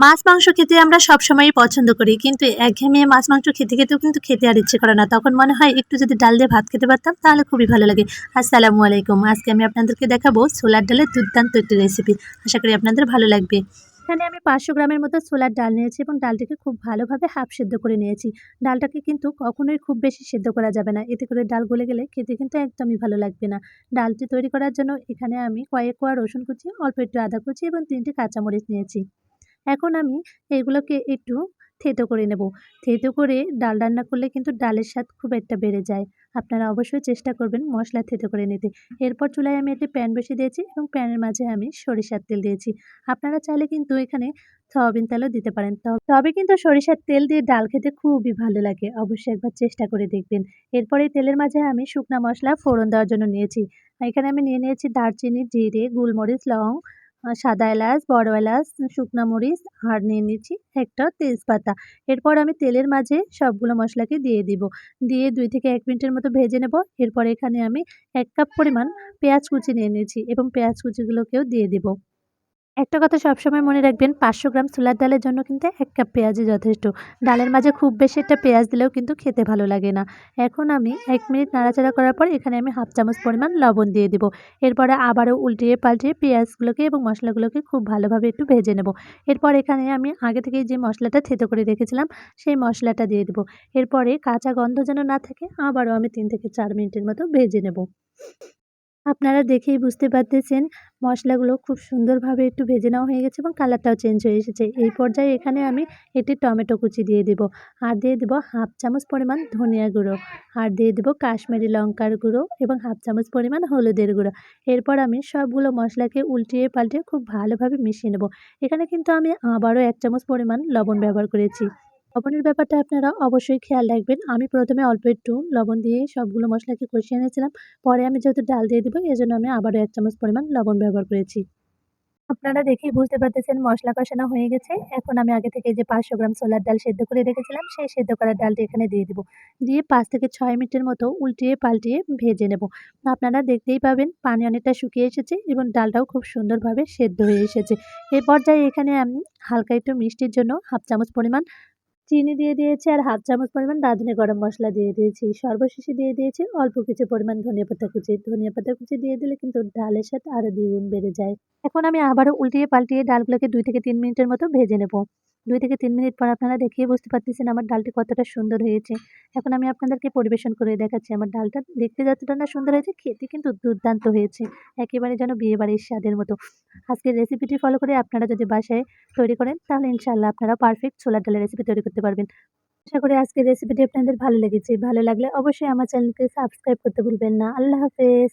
মাছ মাংস খেতে আমরা সবসময়ই পছন্দ করি, কিন্তু একঘেয়েমি মাছ মাংস খেতে খেতেও কিন্তু খেতে আর ইচ্ছে করে না। তখন মনে হয় একটু যদি ডাল দিয়ে ভাত খেতে পারতাম, তাহলে খুবই ভালো লাগে। আসসালামু আলাইকুম। আজকে আমি আপনাদেরকে দেখাবো ছোলার ডালের দুর্দান্ত একটি রেসিপি আশা করি আপনাদের ভালো লাগবে। এখানে আমি পাঁচশো গ্রামের মতো ছোলার ডাল নিয়েছি এবং ডালটিকে খুব ভালোভাবে হাফ সেদ্ধ করে নিয়েছি। ডালটাকে কিন্তু কখনোই খুব বেশি সেদ্ধ করা যাবে না। এতে করে ডাল গলে গেলে খেতে কিন্তু একদমই ভালো লাগবে না। ডালটি তৈরি করার জন্য এখানে আমি কয়েক কোয়া রসুন কুচি, অল্প একটু আদা কুচি এবং তিনটি কাঁচামরিচ নিয়েছি। এখন আমি এগুলোকে একটু থেতো করে নেব। থেতো করে ডাল রান্না করলে কিন্তু ডালের স্বাদ খুব একটা বেড়ে যায়। আপনারা অবশ্যই চেষ্টা করবেন মশলা থেতো করে নিতে। এরপর চুলায় আমি একটি প্যান বসিয়ে দিয়েছি এবং প্যানের মাঝে আমি সরিষার তেল দিয়েছি। আপনারা চাইলে কিন্তু এখানে সয়াবিন তেলও দিতে পারেন। তবে কিন্তু সরিষার তেল দিয়ে ডাল খেতে খুবই ভালো লাগে। অবশ্যই একবার চেষ্টা করে দেখবেন। এরপরে তেলের মাঝে আমি শুকনা মশলা ফোড়ন দেওয়ার জন্য নিয়েছি। এখানে আমি নিয়ে নিয়েছি দারচিনি, জিরে, গোলমরিচ, লং সাদা এলাচ, বড় এলাচ, শুকনা মরিচ, আর নিয়ে নিচ্ছি একটা তেজপাতা। এরপর আমি তেলের মাঝে সবগুলো মশলাকে দিয়ে দিব। দিয়ে দুই থেকে এক মিনিটের মতো ভেজে নেব। এরপর এখানে আমি এক কাপ পরিমাণ পেঁয়াজ কুচি নিয়ে নিয়েছি এবং পেঁয়াজ কুচিগুলোকেও দিয়ে দিব। একটা কথা সবসময় মনে রাখবেন, পাঁচশো গ্রাম ছোলার ডালের জন্য কিন্তু এক কাপ পেঁয়াজই যথেষ্ট। ডালের মাঝে খুব বেশি একটা পেঁয়াজ দিলেও কিন্তু খেতে ভালো লাগে না। এখন আমি এক মিনিট নাড়াচাড়া করার পর এখানে আমি হাফ চামচ পরিমাণ লবণ দিয়ে দেবো। এরপরে আবারও উল্টিয়ে পাল্টিয়ে পেঁয়াজগুলোকে এবং মশলাগুলোকে খুব ভালোভাবে একটু ভেজে নেব। এরপর এখানে আমি আগে থেকে যে মশলাটা থেতো করে রেখেছিলাম, সেই মশলাটা দিয়ে দেবো। এরপরে কাঁচা গন্ধ যেন না থাকে, আবারও আমি তিন থেকে চার মিনিটের মতো ভেজে নেব। আপনারা দেখেই বুঝতে পারতেছেন, মশলাগুলো খুব সুন্দরভাবে একটু ভেজে নেওয়া হয়ে গেছে এবং কালারটাও চেঞ্জ হয়ে এসেছে। এই পর্যায়ে এখানে আমি একটি টমেটো কুচি দিয়ে দেব আর দিয়ে দেবো হাফ চামচ পরিমাণ ধনিয়া গুঁড়ো আর দিয়ে দেবো কাশ্মীরি লঙ্কার গুঁড়ো এবং হাফ চামচ পরিমাণ হলুদের গুঁড়ো। এরপর আমি সবগুলো মশলাকে উল্টিয়ে পাল্টিয়ে খুব ভালোভাবে মিশিয়ে নেব। এখানে কিন্তু আমি আবারও এক চামচ পরিমাণ লবণ ব্যবহার করেছি। লবণের ব্যাপারটা আপনারা অবশ্যই খেয়াল রাখবেন। আমি প্রথমে অল্প একটু লবণ দিয়ে সবগুলো মশলাকে কষিয়ে এনেছিলাম। পরে আমি যেহেতু ডাল দিয়ে দেবো, এজন্য আমি আবারও এক চামচ পরিমাণ লবণ ব্যবহার করেছি। আপনারা দেখেই বুঝতে পারতেছেন মশলা কষানো হয়ে গেছে। এখন আমি আগে থেকে যে পাঁচশো গ্রাম ছোলার ডাল সেদ্ধ করে রেখেছিলাম, সেই সেদ্ধ করার ডালটি এখানে দিয়ে দেবো। দিয়ে পাঁচ থেকে ছয় মিনিটের মতো উল্টিয়ে পাল্টিয়ে ভেজে নেব। আপনারা দেখতেই পাবেন পানি অনেকটা শুকিয়ে এসেছে এবং ডালটাও খুব সুন্দরভাবে সেদ্ধ হয়ে এসেছে। এই পর্যায়ে এখানে আমি হালকা একটু মিষ্টির জন্য হাফ চামচ পরিমাণ চিনি দিয়ে দিয়েছি আর হাফ চামচ পরিমাণ রাঁধুনি গরম মশলা দিয়ে দিয়েছি। সর্বশেষে দিয়ে দিয়েছি অল্প কিছু পরিমাণ ধনিয়া পাতা কুচি। ধনিয়া পাতা কুচি দিয়ে দিলে কিন্তু ডালের সাথে আরও দ্বিগুণ বেড়ে যায়। এখন আমি আবারও উল্টিয়ে পাল্টিয়ে ডালগুলোকে দুই থেকে তিন মিনিটের মতো ভেজে নেব। দুই থেকে তিন মিনিট পর আপনারা দেখিয়ে বুঝতে পারতেছেন আমার ডালটি কতটা সুন্দর হয়েছে। এখন আমি আপনাদেরকে পরিবেশন করে দেখাচ্ছি। আমার ডালটা দেখতে যতটা না সুন্দর হয়েছে, খেতে কিন্তু দুর্দান্ত হয়েছে। একেবারে যেন বিয়েবাড়ির স্বাদের মতো। আজকের রেসিপিটি ফলো করে আপনারা যদি বাসায় তৈরি করেন, তাহলে ইনশাআল্লাহ আপনারা পারফেক্ট ছোলার ডালের রেসিপি তৈরি করতে পারবেন। আশা করি আজকের রেসিপিটি আপনাদের ভালো লেগেছে। ভালো লাগলে অবশ্যই আমার চ্যানেলকে সাবস্ক্রাইব করতে ভুলবেন না। আল্লাহ হাফেজ।